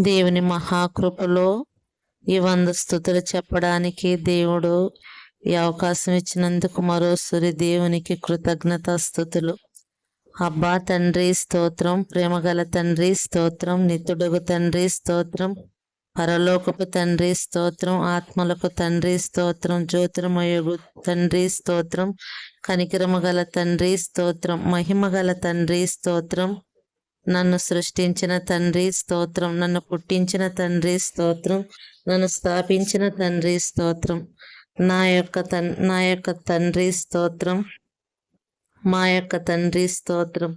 దేవుని మహాకృపలో ఈ వంద స్థుతులు చెప్పడానికి దేవుడు ఈ అవకాశం ఇచ్చినందుకు మరోసారి దేవునికి కృతజ్ఞత స్థుతులు. అబ్బా తండ్రి స్తోత్రం. ప్రేమగల తండ్రి స్తోత్రం. నితుడుగు తండ్రి స్తోత్రం. పరలోకపు తండ్రి స్తోత్రం. ఆత్మలకు తండ్రి స్తోత్రం. జ్యోతిర్మయుగు తండ్రి స్తోత్రం. కనికరము గల తండ్రి స్తోత్రం. మహిమ గల తండ్రి స్తోత్రం. నన్ను సృష్టించిన తండ్రి స్తోత్రం నన్ను పుట్టించిన తండ్రి స్తోత్రం నన్ను స్థాపించిన తండ్రి స్తోత్రం. నా యొక్క తన్ నా యొక్క తండ్రి స్తోత్రం మా యొక్క తండ్రి స్తోత్రం.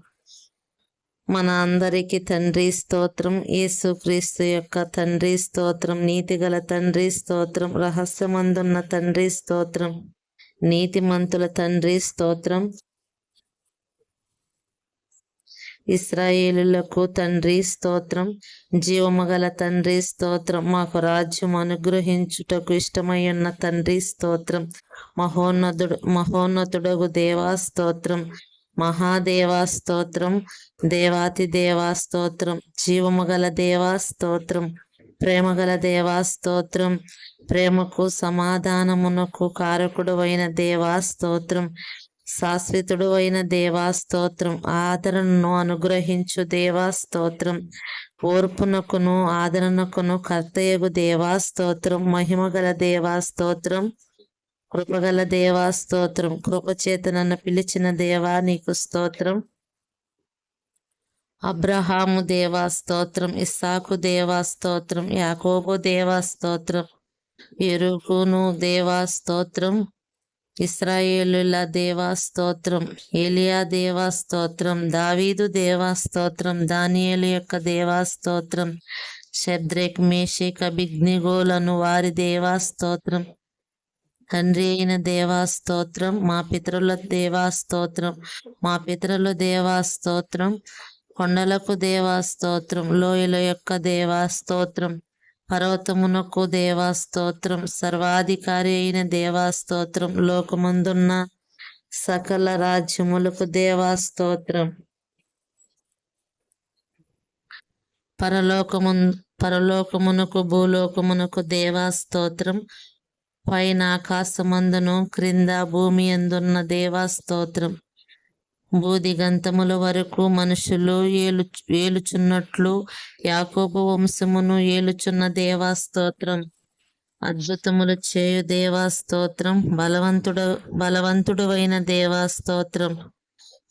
మన అందరికి తండ్రి స్తోత్రం యేసుక్రీస్తు యొక్క తండ్రి స్తోత్రం నీతిగల తండ్రి స్తోత్రం రహస్యమందున్న తండ్రి స్తోత్రం నీతిమంతుల తండ్రి స్తోత్రం. ఇస్రాయేలులకు తండ్రి స్తోత్రం. జీవమగల తండ్రి స్తోత్రం. మాకు రాజ్యం అనుగ్రహించుటకు ఇష్టమై ఉన్న తండ్రి స్తోత్రం. మహోన్నతుడు మహోన్నతుడగు దేవా స్తోత్రం. మహాదేవా స్తోత్రం. దేవాతి దేవా స్తోత్రం. జీవమగల దేవా స్తోత్రం. ప్రేమగల దేవా స్తోత్రం. ప్రేమకు సమాధానమునకు కారకుడు అయిన దేవా స్తోత్రం. శాశ్వతుడు అయిన దేవా స్తోత్రం. ఆదరణను అనుగ్రహించు దేవా స్తోత్రం. ఓర్పునకును ఆదరణకును కర్తయగు దేవా స్తోత్రం. మహిమగల దేవా స్తోత్రం. కృపగల దేవాస్తోత్రం కృపచేత నన్ను పిలిచిన దేవా నీకు స్తోత్రం. అబ్రహాము దేవా స్తోత్రం. ఇస్సాకు దేవా స్తోత్రం. యాకోబు దేవా స్తోత్రం. ఎరుకును దేవా స్తోత్రం. ఇస్రాయేలుల దేవాస్తోత్రం ఏలియా దేవాస్తోత్రం దావీదు దేవాస్తోత్రం దానియలు దానియేలు యొక్క దేవా స్తోత్రం షద్రేక్ మేషేక్ అభిజ్ఞిగోలను వారి దేవాస్తోత్రం తండ్రి అయిన దేవాస్తోత్రం మా పితరుల దేవాస్తోత్రం మా పితరుల దేవాస్తోత్రం కొండలకు దేవాస్తోత్రం లోయల యొక్క దేవాస్తోత్రం పర్వతమునకు దేవాస్తోత్రం సర్వాధికారి అయిన దేవాస్తోత్రం లోకమందున్న సకల రాజ్యములకు దేవాస్తోత్రం పరలోకము పరలోకమునకు భూలోకమునకు దేవాస్తోత్రం పైన ఆకాశమందును క్రింద భూమి ఎందున్న దేవాస్తోత్రం భూదిగంతముల వరకు మనుషులు ఏలు ఏలుచున్నట్లు యాకోబు వంశమును ఏలుచున్న దేవాస్తోత్రం. అద్భుతములు చేయు దేవా స్తోత్రం బలవంతుడు బలవంతుడు అయిన దేవాస్తోత్రం.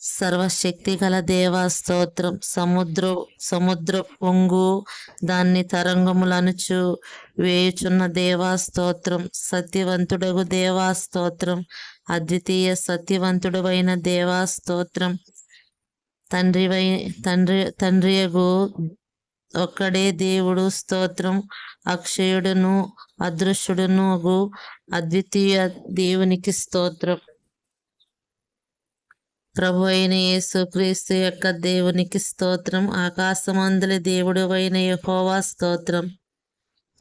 సర్వశక్తి గల దేవాస్తోత్రం సముద్ర సముద్ర పొంగు దాన్ని తరంగములనుచు వేయుచున్న దేవాస్తోత్రం సత్యవంతుడగు దేవాస్తోత్రం. అద్వితీయ సత్యవంతుడవైన దేవా స్తోత్రం. తండ్రి తండ్రి తండ్రియగు ఒక్కడే దేవుడు స్తోత్రం. అక్షయుడును అదృశ్యుడును అద్వితీయ దేవునికి స్తోత్రం. ప్రభు అయిన యేసుక్రీస్తు యొక్క దేవునికి స్తోత్రం. ఆకాశమందుల దేవుడు అయిన యహోవా స్తోత్రం.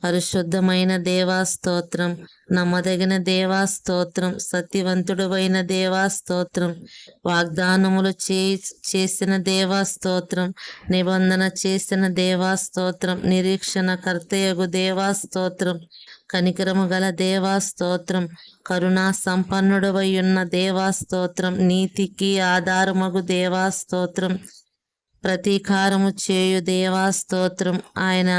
పరిశుద్ధమైన దేవాస్తోత్రం నమ్మదగిన దేవాస్తోత్రం సత్యవంతుడువైన దేవాస్తోత్రం దేవా స్తోత్రం వాగ్దానములు చే చేసిన దేవాస్తోత్రం నిబంధన చేసిన దేవాస్తోత్రం నిరీక్షణ కర్తయగు దేవా స్తోత్రం కనికరము గల దేవాస్తోత్రం కరుణా సంపన్నుడవై ఉన్న దేవాస్తోత్రం నీతికి ఆధారమగు దేవాస్తోత్రం ప్రతీకారము చేయు దేవాస్తోత్రం ఆయన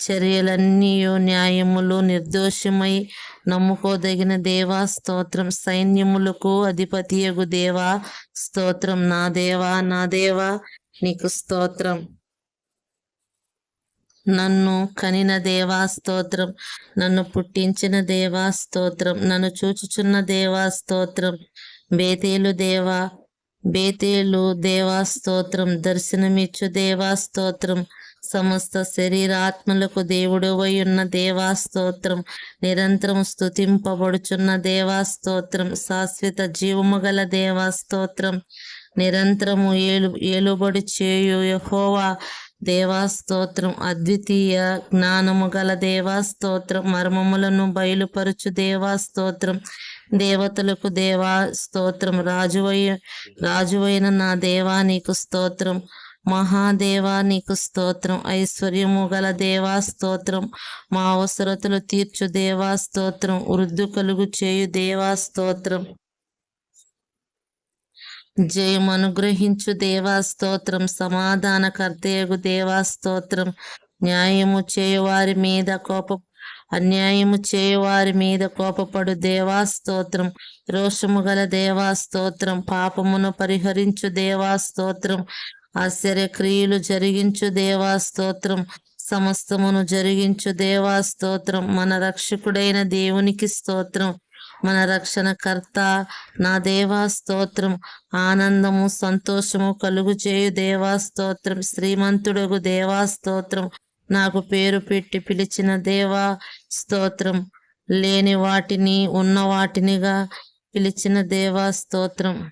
చర్యలన్నీ న్యాయములు నిర్దోషమై నమ్ముకోదగిన దేవా స్తోత్రం. సైన్యములకు అధిపతియగు దేవా స్తోత్రం. నా దేవా నా దేవా నీకు స్తోత్రం. నన్ను కనిన దేవా స్తోత్రం. నన్ను పుట్టించిన దేవా స్తోత్రం. నన్ను చూచుచున్న దేవా స్తోత్రం. బేతేలు దేవా బేతేలు దేవా స్తోత్రం. దర్శనమిచ్చు దేవా స్తోత్రం. సమస్త శరీరాత్మలకు దేవుడు ఉన్న దేవాస్తోత్రం నిరంతరం స్థుతింపబడుచున్న దేవాస్తోత్రం శాశ్వత జీవము గల దేవా స్తోత్రం. నిరంతరము ఏలు ఏలుబడి చేయు యహోవా దేవాస్తోత్రం అద్వితీయ జ్ఞానము గల దేవాస్తోత్రం మర్మములను బయలుపరుచు దేవాస్తోత్రం దేవతలకు దేవా స్తోత్రం. రాజువై రాజువైన నా దేవా నీకు స్తోత్రం. మహాదేవా నీకు స్తోత్రం. ఐశ్వర్యము గల దేవా స్తోత్రం. మా అవసరతలు తీర్చు దేవా స్తోత్రం. వృద్ధు కలుగు చేయు దేవా స్తోత్రం. జయం అనుగ్రహించు దేవా స్తోత్రం. సమాధానకర్తయగు దేవా స్తోత్రం. న్యాయము చేయువారి మీద కోప అన్యాయము చేయువారి మీద కోపపడు దేవా స్తోత్రం. రోషము గల దేవా స్తోత్రం. పాపమును పరిహరించు దేవా ఆశ్చర్యక్రియలు ఆశ్చర్య జరిగించు దేవా స్తోత్రం. సమస్తమును జరిగించు దేవా స్తోత్రం. మన రక్షకుడైన దేవునికి స్తోత్రం. మన రక్షణకర్త నా దేవా స్తోత్రం. ఆనందము సంతోషము కలుగు చేయు దేవా స్తోత్రం. శ్రీమంతుడగు దేవా స్తోత్రం. నాకు పేరు పెట్టి పిలిచిన దేవా స్తోత్రం. లేని వాటిని ఉన్న వాటినిగా పిలిచిన దేవా స్తోత్రం.